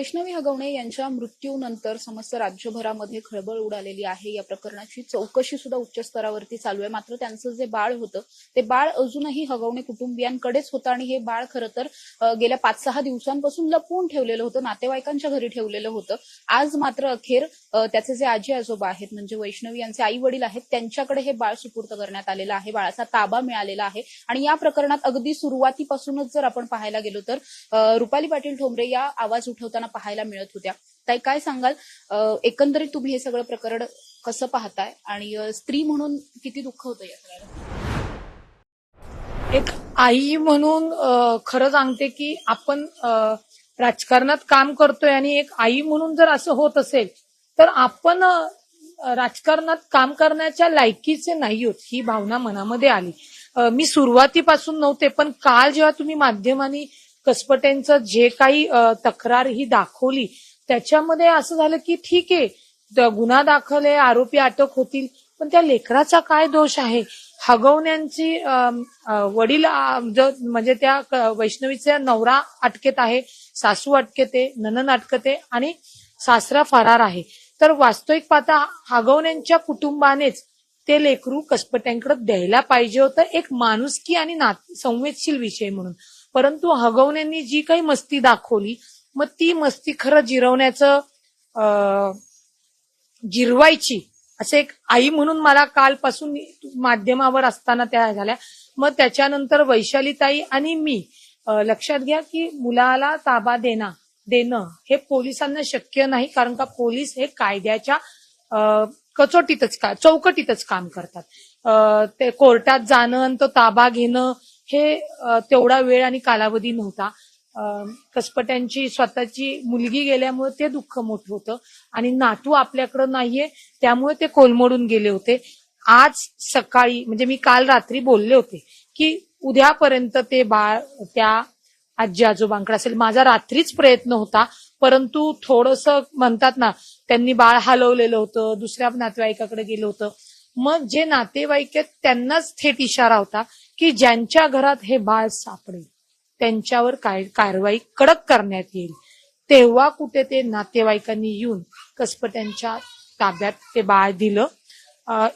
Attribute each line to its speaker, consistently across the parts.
Speaker 1: वैष्णवी हगवणे यांच्या मृत्यूनंतर समस्त राज्यभरामध्ये खळबळ उडालेली आहे. या प्रकरणाची चौकशी सुद्धा उच्च स्तरावरती चालू आहे. मात्र त्यांचं जे बाळ होतं ते बाळ अजूनही हगवणे कुटुंबियांकडेच होतं आणि हे बाळ खरं तर गेल्या पाच सहा दिवसांपासून लपवून ठेवलेलं होतं नातेवाईकांच्या घरी ठेवलेलं होतं. आज मात्र अखेर त्याचे जे आजी आजोबा आहेत म्हणजे वैष्णवी यांचे आई वडील आहेत त्यांच्याकडे हे बाळ सुपूर्द करण्यात आलेलं आहे. बाळाचा ताबा मिळालेला आहे. आणि या प्रकरणात अगदी सुरुवातीपासूनच जर आपण पाहायला गेलो तर रुपाली पाटील ठोंबरे या आवाज उठवताना पाहायला मिळत होत्या. ताई काय सांगाल? एकंदरीत तुम्ही हे सगळं प्रकरण कसं पाहताय? आणि स्त्री म्हणून किती दुःख होतं या सगळ्याला?
Speaker 2: एक आई म्हणून खरं सांगते की आपण राजकारणात काम करतोय आणि एक आई म्हणून जर असं होत असेल तर आपण राजकारणात काम करण्याच्या लायकीचे नाही होत ही भावना मनामध्ये आली. मी सुरुवातीपासून नव्हते पण काल जेव्हा तुम्ही माध्यमांनी कसपटेंचं जे काही तक्रार ही दाखवली त्याच्यामध्ये असं झालं की ठीक आहे गुन्हा दाखल आहे आरोपी अटक होतील पण त्या लेकराचा काय दोष आहे? हगवण्यांची वडील म्हणजे त्या वैष्णवीचा नवरा अटकेत आहे सासू अटकेत आहे ननन अटकते आणि सासरा फरार आहे. तर वास्तविक पाहता हगवण्यांच्या कुटुंबानेच ते लेकरू कसपट्यांकडे द्यायला पाहिजे होतं एक माणुसकी आणि नात संवेदशील विषय म्हणून. परंतु हगवण्यांनी जी काही मस्ती दाखवली मग ती मस्ती खरं जिरवण्याचं जिरवायची असं एक आई म्हणून मला कालपासून माध्यमावर असताना त्या झाल्या. मग त्याच्यानंतर वैशालीताई आणि मी लक्षात घ्या की मुलाला ताबा देणं देणं हे पोलिसांना शक्य नाही कारण का पोलीस हे कायद्याच्या कचोटीतच का चौकटीतच काम करतात. ते कोर्टात जाणं आणि तो ताबा घेणं हे तेवढा वेळ आणि कालावधी नव्हता. कसपट्यांची स्वतःची मुलगी गेल्यामुळे ते दुःख मोठं होतं आणि नातू आपल्याकडे नाहीये त्यामुळे ते कोलमडून गेले होते. आज सकाळी म्हणजे मी काल रात्री बोलले होते की उद्यापर्यंत ते बाळ त्या आजी आजोबांकडे असेल. माझा रात्रीच प्रयत्न होता परंतु थोडस म्हणतात ना त्यांनी बाळ हलवलेलं होतं दुसऱ्या नातेवाईकाकडे गेलं होतं. मग जे नातेवाईक आहेत त्यांनाच थेट इशारा होता की ज्यांच्या घरात हे बाळ सापडेल त्यांच्यावर काय कारवाई कडक करण्यात येईल. तेव्हा कुठे ते नातेवाईकांनी येऊन कसपट्यांच्या ताब्यात ते बाळ दिलं.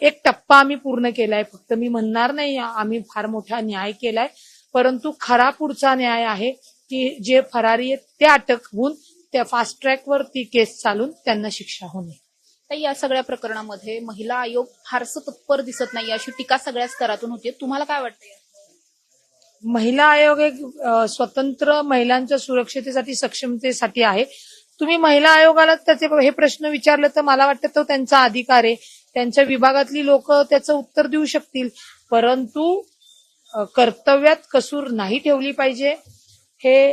Speaker 2: एक टप्पा आम्ही पूर्ण केलाय. फक्त मी म्हणणार नाही आम्ही फार मोठा न्याय केलाय. परंतु खरा पुढचा न्याय आहे की जे फरारी आहेत ते अटक होऊन त्या फास्ट ट्रॅकवर ती केस चालून त्यांना शिक्षा होणे.
Speaker 1: तर या सगळ्या प्रकरणामध्ये महिला आयोग फारसं तत्पर दिसत नाही अशी टीका सगळ्या स्तरातून होते तुम्हाला काय वाटतं
Speaker 2: महिला आयोग एक स्वतंत्र महिलांच्या सुरक्षतेसाठी सक्षमतेसाठी आहे. तुम्ही महिला आयोगाला त्याचे हे प्रश्न विचारले तर मला वाटतं तो त्यांचा अधिकार आहे. त्यांच्या विभागातली लोक त्याचं उत्तर देऊ शकतील. परंतु कर्तव्यात कसूर नाही ठेवली पाहिजे. हे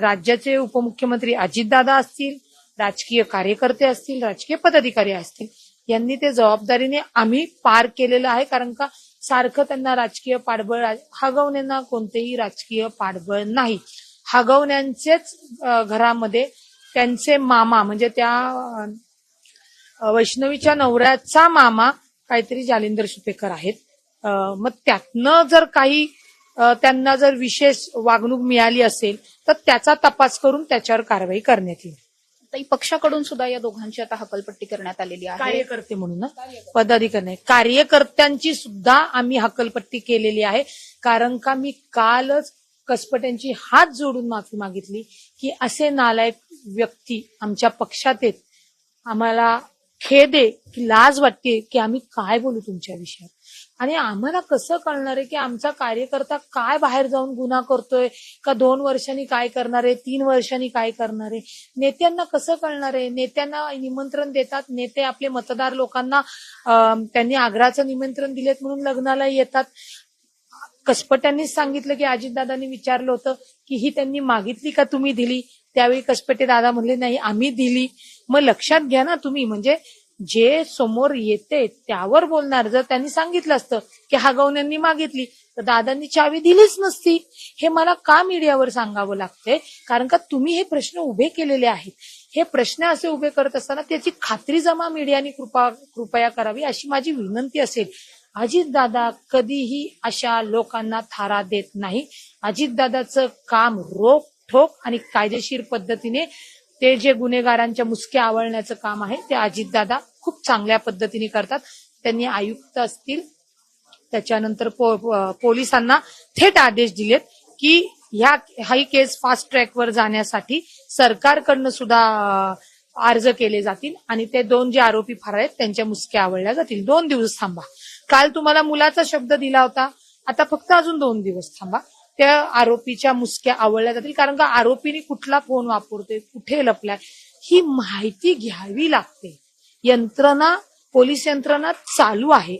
Speaker 2: राज्याचे उपमुख्यमंत्री अजितदादा असतील राजकीय कार्यकर्ते असतील राजकीय पदाधिकारी असतील यांनी ते जबाबदारीने आम्ही पार केलेलं आहे. कारण का सारखं त्यांना राजकीय पाठबळ हगवण्यांना कोणतेही राजकीय पाठबळ नाही. हगवण्यांचेच घरामध्ये त्यांचे मामा म्हणजे त्या वैष्णवीच्या नवऱ्याचा मामा काहीतरी जालिंदर सुपेकर आहेत. मग त्यातनं जर काही त्यांना जर विशेष वागणूक मिळाली असेल तर त्याचा तपास करून त्याच्यावर कारवाई करण्यात येईल.
Speaker 1: ताई पक्षाकडून सुद्धा या दोघांची आता हकलपट्टी करण्यात आलेली आहे.
Speaker 2: कार्यकर्ते म्हणून ना? पदाधिकारी नाही कार्यकर्त्यांची सुद्धा आम्ही हकलपट्टी केलेली आहे. कारण का मी कालच कसपट्यांची हात जोडून माफी मागितली की असे नालायक व्यक्ती आमच्या पक्षात आहेत आम्हाला खेद आहे की लाज वाटते की आम्ही काय बोलू तुमच्या विषयात? आणि आम्हाला कसं कळणार आहे की आमचा कार्यकर्ता काय बाहेर जाऊन गुन्हा करतोय? का दोन वर्षांनी काय करणार आहे? तीन वर्षांनी काय करणार आहे? नेत्यांना कसं कळणार आहे? नेत्यांना निमंत्रण देतात. नेते आपले मतदार लोकांना त्यांनी आग्राचं निमंत्रण दिलेत म्हणून लग्नाला येतात. कसपट्यांनीच सांगितलं की अजितदादांनी विचारलं होतं की ही त्यांनी मागितली का तुम्ही दिली? त्यावेळी कसपटे दादा म्हणले नाही आम्ही दिली. मग लक्षात घ्या ना तुम्ही. म्हणजे जे समोर येते त्यावर बोलणार. जर त्यांनी सांगितलं असतं की हगवण्यांनी मागितली तर दादांनी चावी दिलीच नसती. हे मला का मीडियावर सांगावं लागतंय? कारण का तुम्ही हे प्रश्न उभे केलेले आहेत. हे प्रश्न असे उभे करत असताना त्याची खात्री जमा मीडियाने कृपा कृपया करावी अशी माझी विनंती असेल. अजितदादा कधीही अशा लोकांना थारा देत नाही. अजितदादाचं काम रोख ठोक आणि कायदेशीर पद्धतीने ते जे गुन्हेगारांच्या मुसक्या आवळण्याचं काम आहे ते अजितदादा खूप चांगल्या पद्धतीने करतात. त्यांनी आयुक्त असतील त्याच्यानंतर पो- पोलिसांना थेट आदेश दिलेत की ह्या ही केस फास्ट ट्रॅकवर जाण्यासाठी सरकारकडनं सुद्धा अर्ज केले जातील आणि ते दोन जे आरोपी फरार आहेत त्यांच्या मुसक्या आवळल्या जातील. दोन दिवस थांबा. काल तुम्हाला मुलाचा शब्द दिला होता. आता फक्त अजून दोन दिवस थांबा. त्या आरोपीच्या मुसक्या आवळल्या जातील. कारण का आरोपीने कुठला फोन वापरतोय कुठे लपलाय ही माहिती घ्यावी लागते. यंत्रणा पोलीस यंत्रणा चालू आहे.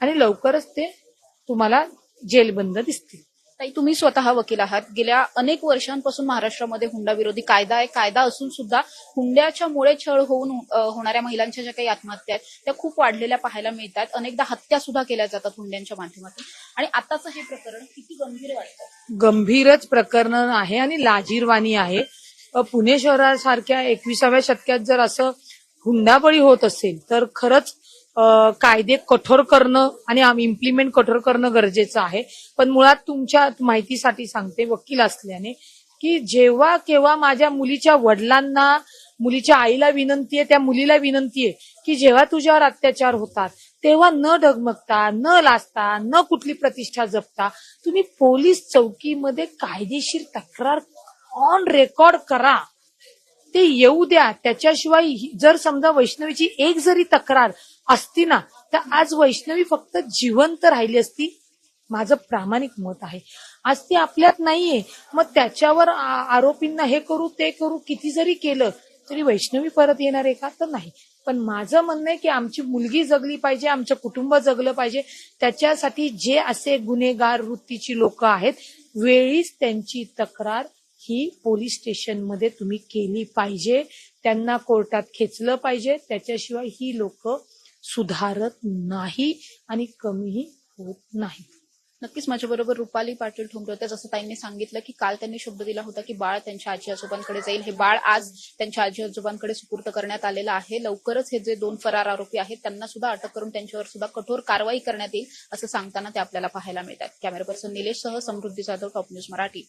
Speaker 2: आणि लवकरच ते तुम्हाला जेलबंद दिसतील.
Speaker 1: ताई तुम्ही स्वतः वकील आहात. गेल्या अनेक वर्षांपासून महाराष्ट्रामध्ये हुंडा विरोधी कायदा आहे. कायदा असून सुद्धा हुंड्याच्या मुळे छळ होऊन होणाऱ्या महिलांच्या ज्या काही आत्महत्या आहेत त्या खूप वाढलेल्या पाहायला मिळतात. अनेकदा हत्या सुद्धा केल्या जातात हुंड्यांच्या माध्यमातून. आणि आताचं हे प्रकरण किती गंभीर वाटतं
Speaker 2: गंभीरच प्रकरण आहे आणि लाजीरवाणी आहे. पुणे शहरासारख्या एकविसाव्या शतकात जर असं हुंडाबळी होत असेल तर खरंच कायदे कठोर करणं आणि इम्प्लिमेंट कठोर करणं गरजेचं आहे. पण मुळात तुमच्या माहितीसाठी सांगते वकील असल्याने की जेव्हा केव्हा माझ्या मुलीच्या वडिलांना मुलीच्या आईला विनंती आहे त्या मुलीला विनंती आहे की जेव्हा तुझ्यावर अत्याचार होतात तेव्हा न डगमगता न लाजता न कुठली प्रतिष्ठा जपता तुम्ही पोलीस चौकीमध्ये कायदेशीर तक्रार ऑन रेकॉर्ड करा. ते येऊ द्या. त्याच्याशिवाय जर समजा वैष्णवीची एक जरी तक्रार असती ना तर आज वैष्णवी फक्त जिवंत राहिली असती माझं प्रामाणिक मत आहे. आज ती आपल्यात नाहीये मग त्याच्यावर आरोपींना हे करू ते करू किती जरी केलं तरी वैष्णवी परत येणार आहे का? तर नाही. पण माझं म्हणणं आहे की आमची मुलगी जगली पाहिजे आमचं कुटुंब जगलं पाहिजे त्याच्यासाठी जे असे गुन्हेगार वृत्तीची लोक आहेत वेळीच त्यांची तक्रार ही पोलीस स्टेशनमध्ये तुम्ही केली पाहिजे. त्यांना कोर्टात खेचलं पाहिजे. त्याच्याशिवाय ही लोक सुधारत नाही आणि कमीही होत नाही.
Speaker 1: नक्कीच माझ्याबरोबर रुपाली पाटील ठोंबरे होत्या जसं ताईंनी सांगितलं की काल त्यांनी शब्द दिला होता की बाळ त्यांच्या आजी आजोबांकडे जाईल. हे बाळ आज त्यांच्या आजी आजोबांकडे सुपूर्त करण्यात आलेलं आहे. लवकरच हे जे दोन फरार आरोपी आहेत त्यांना सुद्धा अटक करून त्यांच्यावर सुद्धा कठोर कारवाई करण्यात येईल असं सांगताना ते आपल्याला पाहायला मिळतात. कॅमेरा पर्सन निलेश सह Samruddhi Jadhav top news Marathi.